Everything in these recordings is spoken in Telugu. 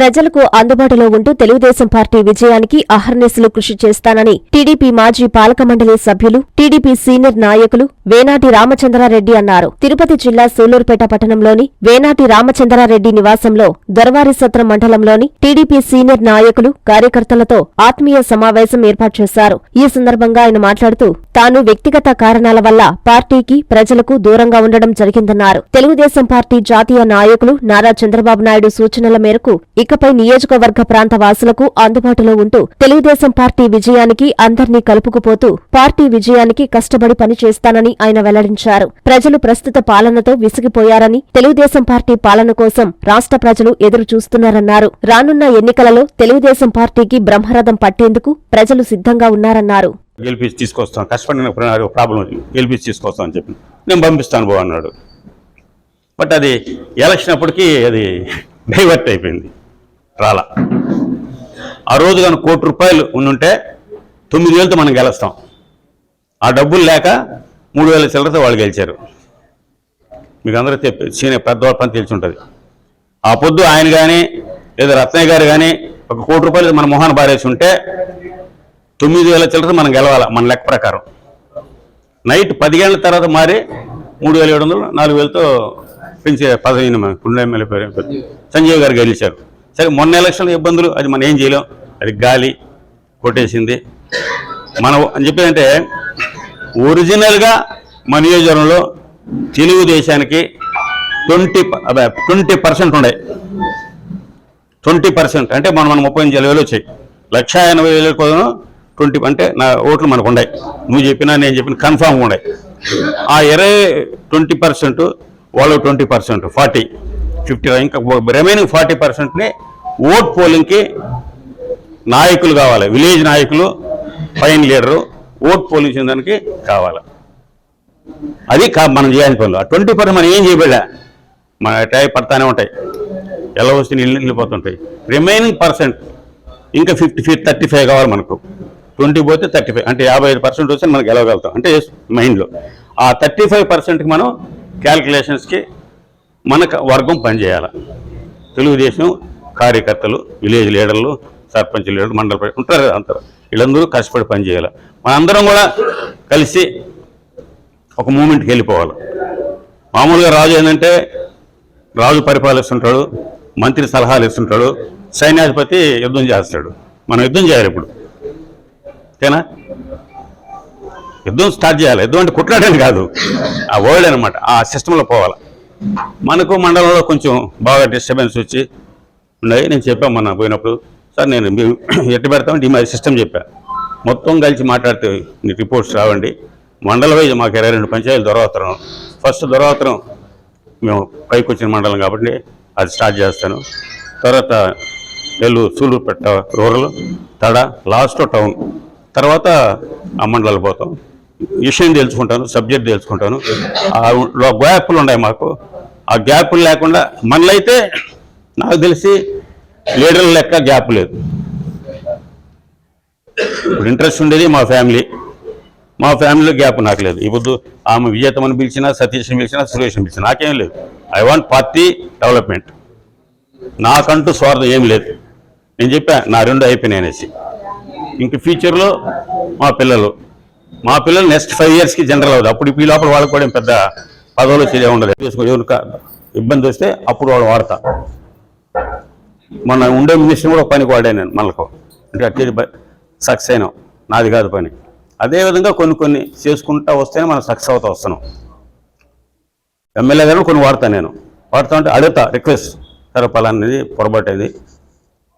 ప్రజలకు అందుబాటులో ఉంటూ తెలుగుదేశం పార్టీ విజయానికి అహర్నిశలు కృషి చేస్తానని టీడీపీ మాజీ పాలక మండలి సభ్యులు టీడీపీ సీనియర్ నాయకులు వేనాటి రామచంద్రారెడ్డి అన్నారు. తిరుపతి జిల్లా సూలూరుపేట పట్టణంలోని వేనాటి రామచంద్రారెడ్డి నివాసంలో దొరవారి సత్రం మండలంలోని టీడీపీ సీనియర్ నాయకులు కార్యకర్తలతో ఆత్మీయ సమావేశం ఏర్పాటు చేశారు. ఈ సందర్భంగా ఆయన మాట్లాడుతూ తాను వ్యక్తిగత కారణాల వల్ల పార్టీకి ప్రజలకు దూరంగా ఉండడం జరిగిందన్నారు. తెలుగుదేశం పార్టీ జాతీయ నాయకులు నారా చంద్రబాబు నాయుడు సూచనల మేరకు ఇకపై నియోజకవర్గ ప్రాంత వాసులకు అందుబాటులో ఉంటూ తెలుగుదేశం పార్టీ విజయానికి అందర్నీ కలుపుకుపోతూ పార్టీ విజయానికి కష్టపడి పనిచేస్తానని ఆయన వెల్లడించారు. ప్రజలు ప్రస్తుత పాలనతో విసిగిపోయారని తెలుగుదేశం పార్టీ పాలన కోసం రాష్ట్ర ప్రజలు ఎదురు చూస్తున్నారన్నారు రానున్న ఎన్నికలలో తెలుగుదేశం పార్టీకి బ్రహ్మరథం పట్టేందుకు ప్రజలు సిద్ధంగా ఉన్నారన్నారు. గెలిపించి తీసుకొస్తాం. కష్టపడిన ప్రాబ్లం గెలిపించి తీసుకొస్తాం అని చెప్పి. నేను పంపిస్తాను బాబు అన్నాడు. బట్ అది ఎలక్షన్ అప్పటికి అది డైవర్ట్ అయిపోయింది. రాలా. ఆ రోజు కానీ కోటి రూపాయలు ఉండుంటే తొమ్మిది వేలతో మనం గెలుస్తాం. ఆ డబ్బులు లేక మూడు వేల చిల్లరతో వాళ్ళు గెలిచారు. మీకు అందరూ చెప్పి సీనియర్ పెద్దవాళ్ళ పని తెలిసి ఉంటుంది. ఆ పొద్దు ఆయన కానీ లేదా రత్నయ్య గారు కానీ ఒక కోటి రూపాయలు మన మొహాన్ని బారేసి ఉంటే తొమ్మిది వేల చిల్లర మనం గెలవాలి మన లెక్క ప్రకారం. నైట్ పదిహేళ్ళ తర్వాత మారి మూడు వేల ఏడు వందలు నాలుగు వేలతో పెంచే పదవిని మన ఎమ్మెల్యే పేరు సంజయ్ గారు గెలిచారు. సరే మొన్న ఎలక్షన్లో ఇబ్బందులు అది మనం ఏం చేయలేం. అది గాలి కొట్టేసింది. మనం అని చెప్పేదంటే ఒరిజినల్గా మన నియోజకవర్గంలో తెలుగుదేశానికి ట్వంటీ ట్వంటీ పర్సెంట్ ఉండే. ట్వంటీ పర్సెంట్ అంటే మనం మనం ముప్పై ఎనిమిది వేలు వచ్చాయి. లక్ష ఎనభై వేల కోసం ట్వంటీ అంటే నా ఓట్లు మనకు ఉన్నాయి నువ్వు చెప్పినా నేను చెప్పిన కన్ఫామ్ ఉన్నాయి ఆ ఇరవై ట్వంటీ పర్సెంట్ వాళ్ళు ట్వంటీ పర్సెంట్ ఫార్టీ. ఫిఫ్టీ ఇంకా రిమైనింగ్ ఫార్టీ పర్సెంట్ని ఓట్ పోలింగ్కి నాయకులు కావాలి. విలేజ్ నాయకులు ఫైన్ లీడరు ఓట్ పోలింగ్ చేయడానికి కావాలి. అది కా మనం చేయాల్సిన పనులు. ఆ ట్వంటీ పర్సెంట్ మనం ఏం చేయబడా మన టై పడతానే ఉంటాయి. ఎలా వస్తే నీళ్ళు వెళ్ళిపోతుంటాయి రిమైనింగ్ పర్సెంట్ ఇంకా ఫిఫ్టీ ఫిఫ్ థర్టీ ఫైవ్ కావాలి మనకు. ట్వంటీ పోతే థర్టీ ఫైవ్ అంటే యాభై ఐదు పర్సెంట్ వస్తే మనం గెలవగలుగుతాం అంటే మైండ్లో ఆ థర్టీ ఫైవ్ పర్సెంట్కి మనం క్యాల్కులేషన్స్కి మనకు వర్గం పనిచేయాలి. తెలుగుదేశం కార్యకర్తలు విలేజ్ లీడర్లు సర్పంచ్ లీడర్లు మండల ఉంటారు కదా వీళ్ళందరూ కష్టపడి పనిచేయాలి. మనందరం కూడా కలిసి ఒక మూమెంట్కి వెళ్ళిపోవాలి. మామూలుగా రాజు ఏంటంటే రాజు పరిపాలిస్తుంటాడు మంత్రి సలహాలు ఇస్తుంటాడు సైన్యాధిపతి యుద్ధం చేస్తాడు. మనం యుద్ధం చేయాలి ఇప్పుడు. ఓకేనా యుద్ధం స్టార్ట్ చేయాలి. యుద్ధం అంటే కుట్లాడని కాదు. ఆ వరల్డ్ అనమాట ఆ సిస్టంలో పోవాలి. మనకు మండలంలో కొంచెం బాగా డిస్టర్బెన్స్ వచ్చి ఉన్నాయి. నేను చెప్పాను మొన్న పోయినప్పుడు. సార్ నేను మీరు ఎట్టి పెడతామంటే ఈ సిస్టమ్ చెప్పాను మొత్తం కలిసి మాట్లాడితే నీ రిపోర్ట్స్ రావండి. మండల వైజ్ మాకు ఇరవై రెండు పంచాయతీలు దొరవతరం ఫస్ట్ దొరవతరం మేము పైకి వచ్చిన మండలం కాబట్టి అది స్టార్ట్ చేస్తాను. తర్వాత నెల్లు Sullurpeta rural Tada last town తర్వాత ఆ మండలాలు పోతాం. విషయం తెలుసుకుంటాను సబ్జెక్ట్ తెలుసుకుంటాను. ఆ ఉన్నాయి మాకు. ఆ గ్యాపులు లేకుండా మనలైతే నాకు తెలిసి లీడర్ల లెక్క గ్యాప్ లేదు. ఇప్పుడు ఇంట్రెస్ట్ ఉండేది మా ఫ్యామిలీ. మా ఫ్యామిలీలో గ్యాప్ నాకు లేదు. ఇప్పుడు ఆమె విజేతమని పిలిచినా సతీష్ని పిలిచినా సురేష్ని పిలిచినా నాకేం లేదు. I want party development. నాకంటూ స్వార్థం ఏం లేదు. నేను చెప్పా నా రెండు అయిపోయినాయి అనేసి. ఇంక ఫ్యూచర్లో మా పిల్లలు మా పిల్లలు నెక్స్ట్ ఫైవ్ ఇయర్స్కి జనరల్ అవుతుంది అప్పుడు ఈ లోపల వాళ్ళకి కూడా పెద్ద పదవులు చేయ ఉండదు ఇబ్బంది వస్తే అప్పుడు వాళ్ళు వాడతా. మొన్న ఉండే మినిస్టర్ కూడా పనికి వాడాను నేను మనకు అంటే అట్లే సక్సెస్ అయినాం. నాది కాదు పని. అదేవిధంగా కొన్ని కొన్ని చేసుకుంటా వస్తేనే మనం సక్సెస్ అవుతా వస్తున్నాం. ఎమ్మెల్యే గారు కొన్ని వాడతాను నేను. వాడతా ఉంటే అడుగుతా రిక్వెస్ట్. సరే పలానది పొరపాటు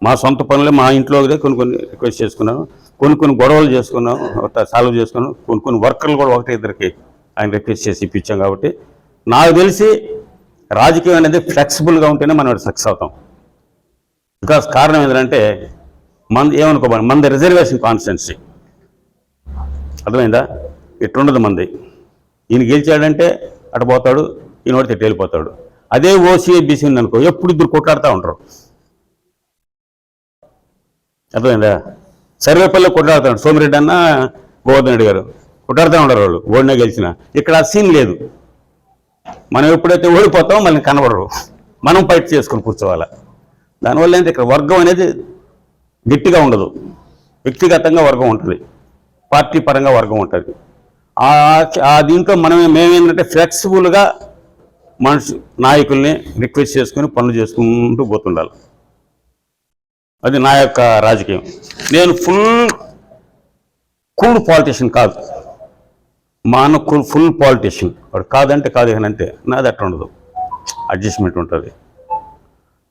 మా సొంత పనులే మా ఇంట్లో కొన్ని కొన్ని రిక్వెస్ట్ చేసుకున్నాను. కొన్ని కొన్ని గొడవలు చేసుకున్నాం సాల్వ్ చేసుకున్నాం కొన్ని కొన్ని వర్కర్లు కూడా ఒకటి ఇద్దరికి ఆయన రిక్వెస్ట్ చేసి ఇప్పించాం కాబట్టి నాకు తెలిసి రాజకీయం అనేది ఫ్లెక్సిబుల్గా ఉంటేనే మనం సక్సెస్ అవుతాం. బికాస్ కారణం ఏంటంటే మన ఏమనుకోమని మనది రిజర్వేషన్ కాన్స్టెన్సీ అర్థమైందా? ఇట్లుండదు మంది. ఈయన గెలిచాడంటే అటు పోతాడు ఈయన వాడితే ఇటు వెళ్ళిపోతాడు. అదే ఓసీ బీసీ ఉందనుకో ఎప్పుడు ఇద్దరు కొట్లాడుతూ ఉంటారు. అర్థమైందా? సర్వేపల్లి కొట్లాడుతాడు సోమిరెడ్డి అన్న గోవర్ధన్ రెడ్డి గారు. కొట్లాడుతూ ఉంటారు వాళ్ళు ఓడినా గెలిచిన. ఇక్కడ ఆ సీన్ లేదు. మనం ఎప్పుడైతే ఓడిపోతామో మళ్ళీ కనబడరు. మనం ఫైట్ చేసుకొని కూర్చోవాలి? దానివల్ల ఏంటి? ఇక్కడ వర్గం అనేది గట్టిగా ఉండదు. వ్యక్తిగతంగా వర్గం ఉంటుంది. పార్టీ పరంగా వర్గం ఉంటుంది. ఆ- ఆ దీంట్లో మనం మేమేంటంటే ఫ్లెక్సిబుల్గా మనిషి నాయకుల్ని రిక్వెస్ట్ చేసుకుని పనులు చేసుకుంటూ పోతుండాలి. అది నా యొక్క రాజకీయం. నేను ఫుల్ కూల్ పాలిటీషియన్ కాదు. మాన ఫుల్ పాలిటిషియన్ వాడు కాదంటే కాదు అంటే నాది అట్లా ఉండదు. అడ్జస్ట్మెంట్ ఉంటుంది.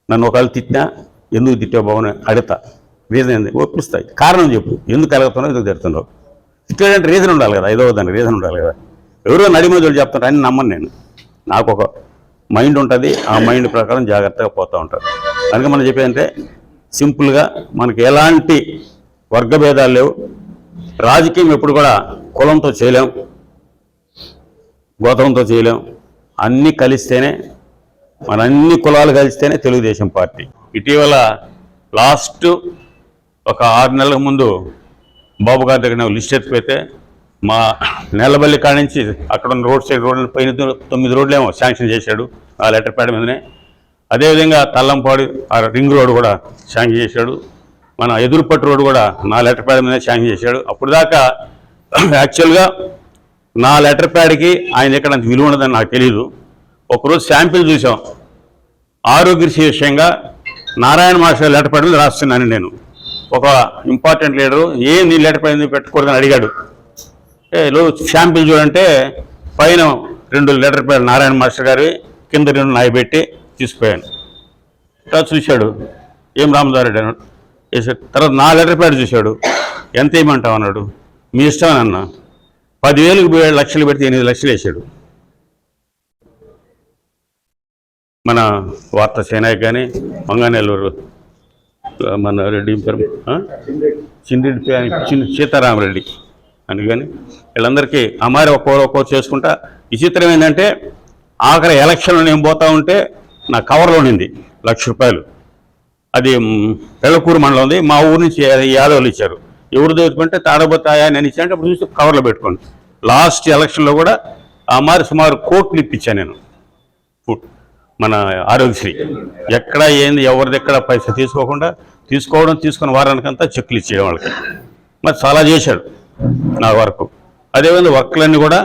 నన్ను ఒకవేళ తిట్టినా ఎందుకు తిట్టావు బాబుని అడతా రీజన్ ఏంది? ఒప్పిస్తాయి. కారణం చెప్పు. ఎందుకు కలుగుతున్నావు ఎందుకు తిడుతున్నావు? తిట్టాడంటే రీజన్ ఉండాలి కదా. ఐదో దానికి రీజన్ ఉండాలి కదా. ఎవరో నడిమోజులు చెప్తారు అని నమ్మను నేను. నాకు ఒక మైండ్ ఉంటుంది. ఆ మైండ్ ప్రకారం జాగ్రత్తగా పోతూ ఉంటారు అందుకే మనం చెప్పేదంటే సింపుల్గా మనకి ఎలాంటి వర్గభేదాలు లేవు. రాజకీయం ఎప్పుడు కూడా కులంతో చేయలేం. గోతమంతో చేయలేం. అన్నీ కలిస్తేనే మన అన్ని కులాలు కలిస్తేనే తెలుగుదేశం పార్టీ. ఇటీవల లాస్ట్ ఒక ఆరు నెలల ముందు బాబు గారి దగ్గర లిస్ట్ ఎత్తిపోతే మా నెలబల్లి కాడ నుంచి అక్కడ ఉన్న రోడ్ సైడ్ రోడ్లు పైన తొమ్మిది రోడ్లేమో శాంక్షన్ చేశాడు ఆ లెటర్ ప్యాడ్ మీదనే. అదేవిధంగా తల్లంపాడు ఆ రింగ్ రోడ్ కూడా శాంక్షన్ చేశాడు. మన ఎదురుపట్టు రోడ్ కూడా నా లెటర్ ప్యాడ్ మీదనే శాంక్షన్ చేశాడు. అప్పుడు దాకా యాక్చువల్గా నా లెటర్ ప్యాడ్కి ఆయన ఎక్కడ అంత విలువ ఉండదని నాకు తెలియదు ఒకరోజు శాంపిల్ చూసాం ఆరోగ్యశ్రీ విషయంగా నారాయణ మాస్టర్ లెటర్ ప్యాడ్ మీద రాస్తున్నాను నేను. ఒక ఇంపార్టెంట్ లీడరు ఏం నీ లెటర్ ప్యాడ్ ఎందుకు పెట్టకూడదని అడిగాడు. ఏ శాంపిల్ చూడంటే పైన రెండు లెటర్ ప్యాడ్ నారాయణ మాస్టర్ గారి కింద రెండు నాయి పెట్టి తీసిపోయాను తర్వాత చూశాడు. ఏం రామదారెడ్డి అన్నాడు? తర్వాత నా లెటర్ ప్యాడ్ చూశాడు. ఎంత ఏమంటావు అన్నాడు. మీ ఇష్టం అన్నా. పదివేలకు ఏడు లక్షలు పెడితే ఎనిమిది లక్షలు వేసాడు. మన వార్త సేనాయ్ కానీ మంగానెల్లూరు మన రెడ్డి పేరు చిన్న సీతారామరెడ్డి అని కానీ వీళ్ళందరికీ అమారి ఒక్కోరు ఒక్కో చేసుకుంటా. విచిత్రం ఏంటంటే ఆఖరి ఎలక్షన్లో నేను పోతా ఉంటే నా కవర్లో ఉండింది లక్ష రూపాయలు. అది పెళ్ళకూరు మండలం ఉంది. మా ఊరు నుంచి యాదవులు ఇచ్చారు. ఎవరు చదువుకుంటే తాడబోతాయా అని ఇచ్చాను అప్పుడు చూసి కవర్లో పెట్టుకోండి. లాస్ట్ ఎలక్షన్లో కూడా ఆ మారి సుమారు కోట్లు ఇప్పించాను నేను. మన ఆరోగ్యశ్రీ. ఎక్కడ ఏంది ఎవరిది ఎక్కడ పైసా తీసుకోకుండా తీసుకోవడం తీసుకున్న వారానికంతా చెక్కులు ఇచ్చేయడం వాళ్ళకి. మరి చాలా చేశాడు నా వరకు. అదేవిధంగా వర్క్లన్నీ కూడా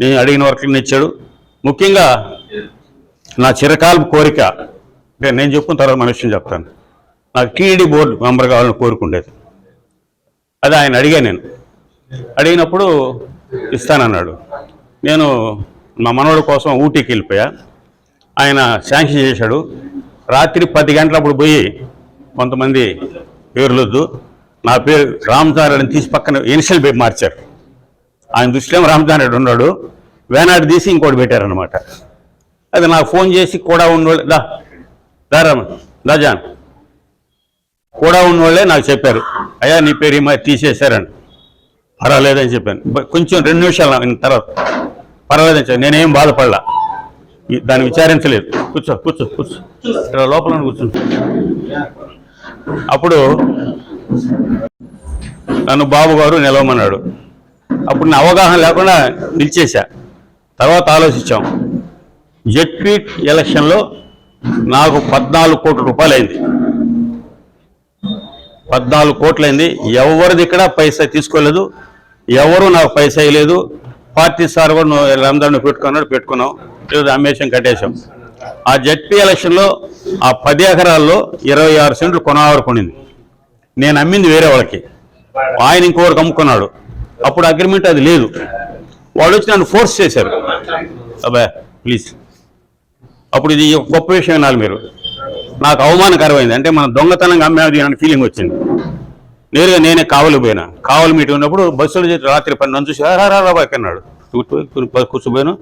నేను అడిగిన వర్క్లన్నీ ఇచ్చాడు. ముఖ్యంగా నా చిరకాల కోరిక. నేను చెప్పుకున్న తర్వాత మన చెప్తాను. నాకు టీఈడీ బోర్డు మెంబర్ కావాలని కోరుకుండేది. అది ఆయన అడిగాను నేను. అడిగినప్పుడు ఇస్తానన్నాడు. నేను మా మనవడి కోసం ఊటీకి వెళ్ళిపోయా. ఆయన శాంక్షన్ చేశాడు. రాత్రి పది గంటలప్పుడు పోయి కొంతమంది పేర్లొద్దు. నా పేరు రామచారెడ్డిని తీసి పక్కన ఇనిషియల్ పేరు మార్చారు. ఆయన దృష్టిలో రామచారెడ్డి ఉన్నాడు. వేనాడు తీసి ఇంకోటి పెట్టారనమాట అది నాకు ఫోన్ చేసి కూడా ఉన్నోళ్ళు దా దా రామ దా జాన్. కూడా ఉన్నోళ్ళే నాకు చెప్పారు. అయ్యా నీ పేరు ఏమో తీసేశారని పర్వాలేదని చెప్పాను. కొంచెం రెండు నిమిషాలు నా- తర్వాత. పర్వాలేదని చెప్పాను. నేనేం బాధపడలా. దాన్ని విచారించలేదు. కూర్చో కూర్చో కూర్చో. ఇక్కడ లోపల కూర్చో. అప్పుడు నన్ను బాబు గారు నిలవమన్నాడు. అప్పుడు నా అవగాహన లేకుండా నిలిచేశా. తర్వాత ఆలోచించాం. జెడ్పీ ఎలక్షన్లో నాకు పద్నాలుగు కోట్ల రూపాయలు అయింది పద్నాలుగు కోట్లయింది ఎవరిది ఇక్కడ పైసా తీసుకోలేదు. ఎవరు నాకు పైసా ఇవ్వలేదు పార్టీ సార్ కూడా నువ్వు రంజాన్ పెట్టుకున్నాడు పెట్టుకున్నాం. లేదు అమ్మేసాం కట్టేశాం. ఆ జడ్పీ ఎలక్షన్లో ఆ పది ఎకరాల్లో ఇరవై ఆరు సెంట్లు కొనవారు కొనింది నేను అమ్మింది వేరే వాళ్ళకి. ఆయన ఇంకోరికి అమ్ముకున్నాడు. అప్పుడు అగ్రిమెంట్ అది లేదు. వాళ్ళు వచ్చి నన్ను ఫోర్స్ చేశారు. అబ్బా ప్లీజ్. అప్పుడు ఇది గొప్ప విషయం వినాలి మీరు. నాకు అవమానకరమైంది. అంటే మన దొంగతనంగా అమ్మేది అనే ఫీలింగ్ వచ్చింది. నేరుగా నేనే కావలి పోయినా. కావలి మీటింగ్ ఉన్నప్పుడు బస్సులో రాత్రి పని నన్ను చూసి "రా, రా అన్నాడు కూర్చోపోయాను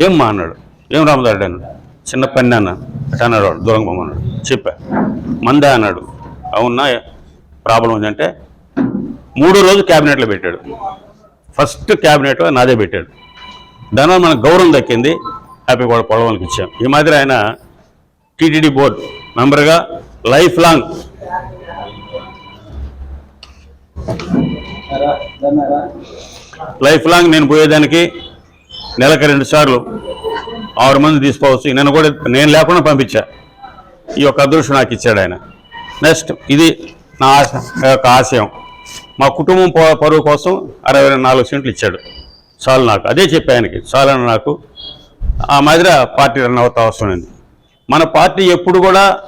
ఏం మా? అన్నాడు. ఏం రామదాడు అన్నాడు. చిన్న పని అన్న అన్నాడు వాడు పోమన్నాడు. చెప్పా. మందా? అన్నాడు. అవునా? ప్రాబ్లం ఉందంటే మూడో రోజు క్యాబినెట్లో పెట్టాడు. ఫస్ట్ క్యాబినెట్ నాదే పెట్టాడు. దానివల్ల మనకు గౌరవం దక్కింది. హ్యాపీ కూడా పొలవానికి ఇచ్చాం. ఈ మాదిరి ఆయన టీటీడీ బోర్డు మెంబర్గా లైఫ్ లాంగ్ లైఫ్ లాంగ్ నేను పోయేదానికి నెలకు రెండు సార్లు ఆరు మంది తీసుకోవచ్చు. నన్ను కూడా నేను లేకుండా పంపించా. ఈ యొక్క అదృష్టం నాకు ఇచ్చాడు ఆయన. నెక్స్ట్ ఇది నా ఆశ యొక్క ఆశయం. మా కుటుంబం ప- పరువు కోసం అరవై నాలుగు సెంట్లు ఇచ్చాడు. చాలు నాకు. అదే చెప్పా ఆయనకి చాలని నాకు. ఆ మాదిరి పార్టీ రన్ అవుతా వస్తుంది మన పార్టీ ఎప్పుడు కూడా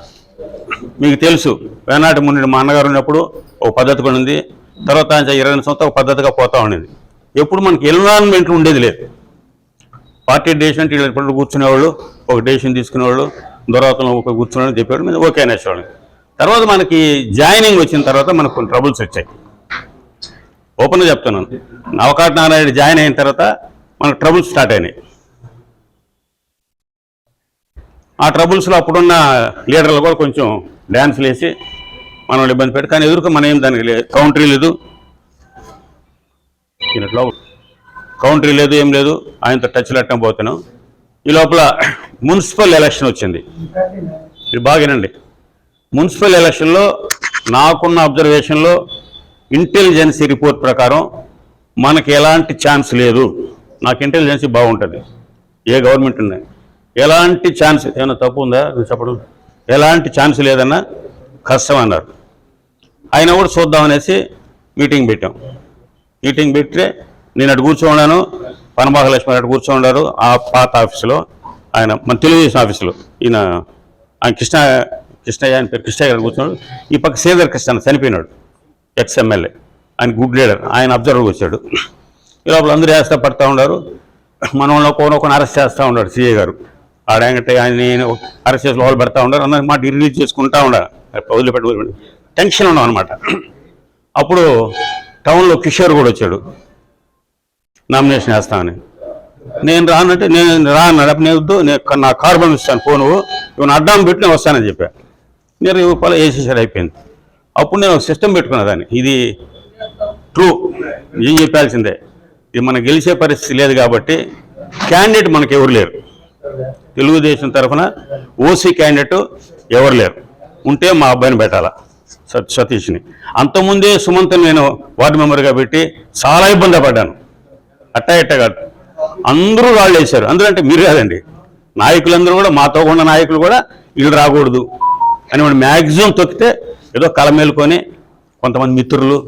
మీకు తెలుసు. వేనాటి ముందు మా అన్నగారు ఉన్నప్పుడు ఒక పద్ధతి కూడా ఉంది. తర్వాత ఇరవై రెండు సంవత్సరాలు పద్ధతిగా పోతా ఉండేది. ఎప్పుడు మనకి ఎన్విరాన్మెంట్ ఉండేది లేదు. పార్టీ డెసిషన్ వీళ్ళు ఎప్పుడు కూర్చునేవాళ్ళు ఒక డెసిషన్ తీసుకునేవాళ్ళు దొరకలు ఒక కూర్చున్నాడని చెప్పాడు మీద ఓకే అనేసేవాళ్ళు తర్వాత మనకి జాయినింగ్ వచ్చిన తర్వాత మనకు కొన్ని ట్రబుల్స్ వచ్చాయి. ఓపెన్గా చెప్తున్నాను నవకాట్ నారాయణ జాయిన్ అయిన తర్వాత మనకు ట్రబుల్స్ స్టార్ట్ అయినాయి. ఆ ట్రబుల్స్లో అప్పుడున్న లీడర్లు కూడా కొంచెం డ్యాన్స్లు వేసి మనల్ని ఇబ్బంది పెట్టి కానీ ఎదురుకు మనం ఏం దానికి లేదు కౌంటరీ లేదు. ఇట్లా కౌంటరీ లేదు ఏం లేదు. ఆయనతో టచ్లు అట్టం పోతున్నాం. ఈ లోపల మున్సిపల్ ఎలక్షన్ వచ్చింది. ఇది బాగానండి. మున్సిపల్ ఎలక్షన్లో నాకున్న అబ్జర్వేషన్లో ఇంటెలిజెన్సీ రిపోర్ట్ ప్రకారం మనకి ఎలాంటి ఛాన్స్ లేదు. నాకు ఇంటెలిజెన్సీ బాగుంటుంది. ఏ గవర్నమెంట్ ఉన్నాయి ఎలాంటి ఛాన్స్ ఏమైనా తప్పు ఉందా? చెప్పడం. ఎలాంటి ఛాన్స్ లేదన్నా కష్టం అన్నారు. ఆయన కూడా చూద్దాం అనేసి మీటింగ్ పెట్టాం. మీటింగ్ పెట్టి నేను అటు కూర్చోన్నాను పనబాగ లక్ష్మణ్ అటు కూర్చోన్నారు ఆ పాత ఆఫీసులో ఆయన మన తెలుగుదేశం ఆఫీసులో ఈయన ఆయన కృష్ణ కృష్ణయ్య ఆయన పేరు కృష్ణయ్య గారు కూర్చున్నాడు. ఈ పక్క శ్రీధర్ కృష్ణ చనిపోయినాడు ఎక్స్ఎమ్మెల్యే ఆయన గుడ్ లీడర్ ఆయన అబ్జర్వర్ వచ్చాడు. ఈ లోపల అందరూ వేస్తా పడతా ఉన్నారు. మన వాళ్ళు అరెస్ట్ చేస్తూ ఉన్నాడు సీఏ గారు. ఆడంటే ఆయన నేను అరెస్ట్ చేసి లోపల పెడతా ఉన్నారు. అందరికీ మాట రిలీజ్ చేసుకుంటా ఉండాలి వదిలిపెట్టి వదిలిపెట్టి. టెన్షన్ ఉన్నాం అనమాట అప్పుడు టౌన్లో కిషోర్ కూడా వచ్చాడు. నామినేషన్ వేస్తామని నేను రానంటే నేను రాను అప్పుడు నేను నేను నా కారు పంపిస్తాను ఫోను ఇవన్న అడ్డాం పెట్టి నేను వస్తానని చెప్పా. నేను రూపాయలు వేసేసాడు అయిపోయింది. అప్పుడు నేను ఒక సిస్టమ్ పెట్టుకున్నా దాన్ని. ఇది ట్రూ ఏం చెప్పాల్సిందే. ఇది మనం గెలిచే పరిస్థితి లేదు కాబట్టి క్యాండిడేట్ మనకు ఎవరు లేరు. తెలుగుదేశం తరఫున ఓసీ క్యాండిడేట్ ఎవరు లేరు. ఉంటే మా అబ్బాయిని పెట్టాలా? సతీష్ని. అంతకుముందే సుమంత్ని నేను వార్డు మెంబర్గా పెట్టి చాలా ఇబ్బంది పడ్డాను. అట్టా ఇట్ట కాదు. అందరూ రాళ్ళు వేశారు. అందరూ అంటే మీరు కాదండి. నాయకులందరూ కూడా మాతో ఉన్న నాయకులు కూడా వీళ్ళు రాకూడదు అని వాడు మ్యాక్సిమం తొక్కితే ఏదో కలమేలుకొని కొంతమంది మిత్రులు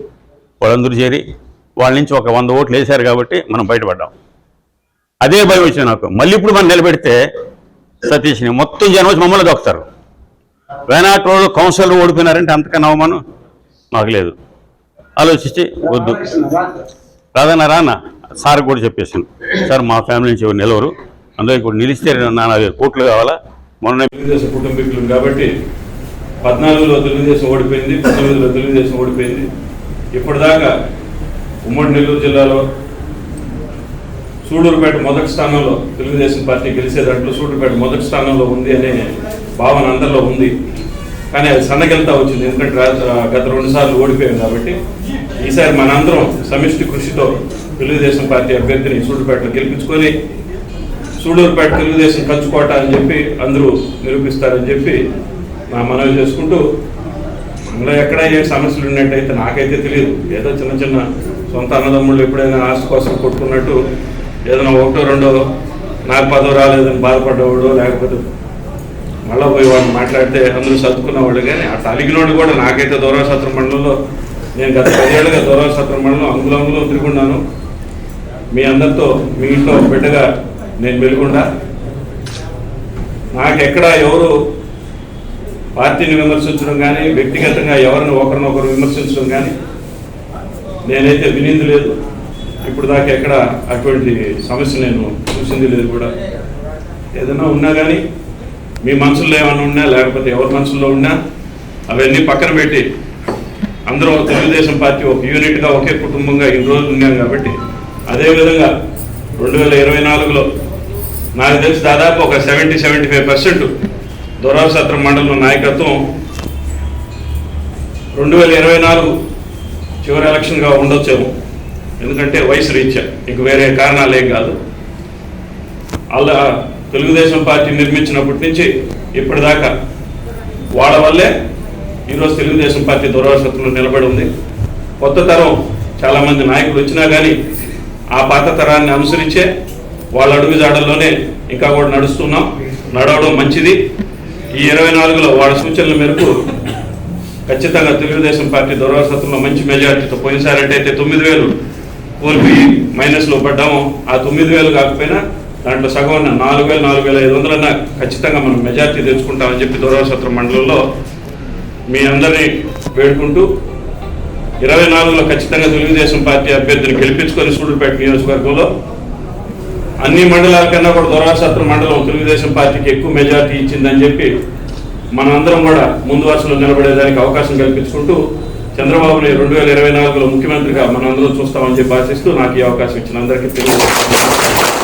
వాళ్ళందరూ చేరి వాళ్ళ నుంచి ఒక వంద ఓట్లు వేశారు కాబట్టి మనం బయటపడ్డాం. అదే భయం వచ్చింది నాకు. మళ్ళీ ఇప్పుడు మనం నిలబెడితే సతీష్ని మొత్తం జనం వచ్చి మమ్మల్ని దొక్కుతారు. వేనాట్ రోడ్డు కౌన్సిల్ ఓడిపోయినారంటే అంతకన్నా అవమానం? మాకు లేదు. ఆలోచించి వద్దు. రాదన్నా రాన్న సార్ కూడా చెప్పేసాను సార్ మా ఫ్యామిలీ నుంచి ఎవరు నిలవరు. అందులో ఇప్పుడు నిలిస్తే నా నాలుగు కోట్లు కావాలా? మొన్న తెలుగుదేశం కుటుంబీకులు కాబట్టి పద్నాలుగులో తెలుగుదేశం ఓడిపోయింది పంతొమ్మిదిలో తెలుగుదేశం ఓడిపోయింది. ఇప్పటిదాకా ఉమ్మడి నెల్లూరు జిల్లాలో సూడూరుపేట మొదటి స్థానంలో తెలుగుదేశం పార్టీ గెలిచేదంటూ సూడూరుపేట మొదటి స్థానంలో ఉంది అనే భావన అందరిలో ఉంది. కానీ అది సన్నగిల్తా వచ్చింది. ఎందుకంటే గత రెండు సార్లు ఓడిపోయాం కాబట్టి ఈసారి మనందరం సమిష్టి కృషితో తెలుగుదేశం పార్టీ అభ్యర్థిని సూడూరుపేటలో గెలిపించుకొని సూడూరుపేట తెలుగుదేశం కంచుకోట అని చెప్పి అందరూ నిరూపిస్తారని చెప్పి నా మనవి చేసుకుంటూ మనలో ఎక్కడ ఏ సమస్యలు ఉన్నట్టయితే నాకైతే తెలియదు. ఏదో చిన్న చిన్న సొంత అన్నదమ్ముళ్ళు ఎప్పుడైనా ఆస్తి కోసం కొట్టుకున్నట్టు ఏదైనా ఒకటో రెండో నాకు పదవి రాలేదని బాధపడ్డవాడు లేకపోతే మళ్ళీ పోయి వాళ్ళు మాట్లాడితే అందరూ సర్దుకున్నవాళ్ళు కానీ అట్లా అలిగినోడు కూడా నాకైతే దూరసత్ర మండలంలో నేను గత పదేళ్ళుగా దూరసత్ర మండలం అందులో అందులో తిరుగున్నాను. మీ అందరితో మీ ఇంట్లో బిడ్డగా నేను వెలుగుండా నాకెక్కడ ఎవరు పార్టీని విమర్శించడం కానీ వ్యక్తిగతంగా ఎవరిని ఒకరినొకరు విమర్శించడం కానీ నేనైతే వినింది లేదు. ఇప్పుడు దాకా ఎక్కడ అటువంటి సమస్య నేను చూసింది లేదు కూడా. ఏదైనా ఉన్నా కానీ మీ మనసుల్లో ఏమైనా ఉన్నా లేకపోతే ఎవరి మనసులో ఉన్నా అవన్నీ పక్కన పెట్టి అందరూ తెలుగుదేశం పార్టీ ఒక యూనిట్గా ఒకే కుటుంబంగా ఇన్ని రోజులు ఉన్నాం కాబట్టి అదేవిధంగా రెండు వేల ఇరవై నాలుగులో నాకు తెలిసి దాదాపు ఒక seventy seventy five percent Dorasatram మండలం నాయకత్వం రెండు వేల ఇరవై నాలుగు చివరి ఎలక్షన్గా ఉండొచ్చేమో. ఎందుకంటే వయసు రీత్యా. ఇంక వేరే కారణాలు ఏం కాదు. అలా తెలుగుదేశం పార్టీ నిర్మించినప్పటి నుంచి ఇప్పటిదాకా వాళ్ళ వల్లే ఈరోజు తెలుగుదేశం పార్టీ దురవసత్తులు నిలబడి ఉంది. కొత్త తరం చాలామంది నాయకులు వచ్చినా కానీ ఆ పాత తరాన్ని అనుసరించే వాళ్ళ అడుగుజాడల్లోనే ఇంకా కూడా నడుస్తున్నాం. నడవడం మంచిది. ఈ ఇరవై నాలుగులో వాళ్ళ సూచనల మేరకు ఖచ్చితంగా తెలుగుదేశం పార్టీ దుర్వాసత్వంలో మంచి మెజార్టీతో పోయినసారంటే అయితే తొమ్మిది వేలు కోల్పోయి మైనస్లో పడ్డాము. ఆ తొమ్మిది వేలు కాకపోయినా దాంట్లో సగం నాలుగు వేల నాలుగు వేల ఐదు వందలన్నా ఖచ్చితంగా మనం మెజార్టీ తెచ్చుకుంటామని చెప్పి దూరవసత్రం మండలంలో మీ అందరినీ వేడుకుంటూ ఇరవై నాలుగులో ఖచ్చితంగా తెలుగుదేశం పార్టీ అభ్యర్థిని గెలిపించుకొని సూడుపేట నియోజకవర్గంలో అన్ని మండలాల కన్నా కూడా దొరవాసత్ర మండలం తెలుగుదేశం పార్టీకి ఎక్కువ మెజార్టీ ఇచ్చిందని చెప్పి మనందరం కూడా ముందు వరుసలో నిలబడేదానికి అవకాశం కల్పించుకుంటూ చంద్రబాబుని రెండు వేల ఇరవై నాలుగులో ముఖ్యమంత్రిగా మనందరం చూస్తామని చెప్పి ఆశిస్తూ నాకు ఈ అవకాశం ఇచ్చిన అందరికీ తెలియజేస్తాను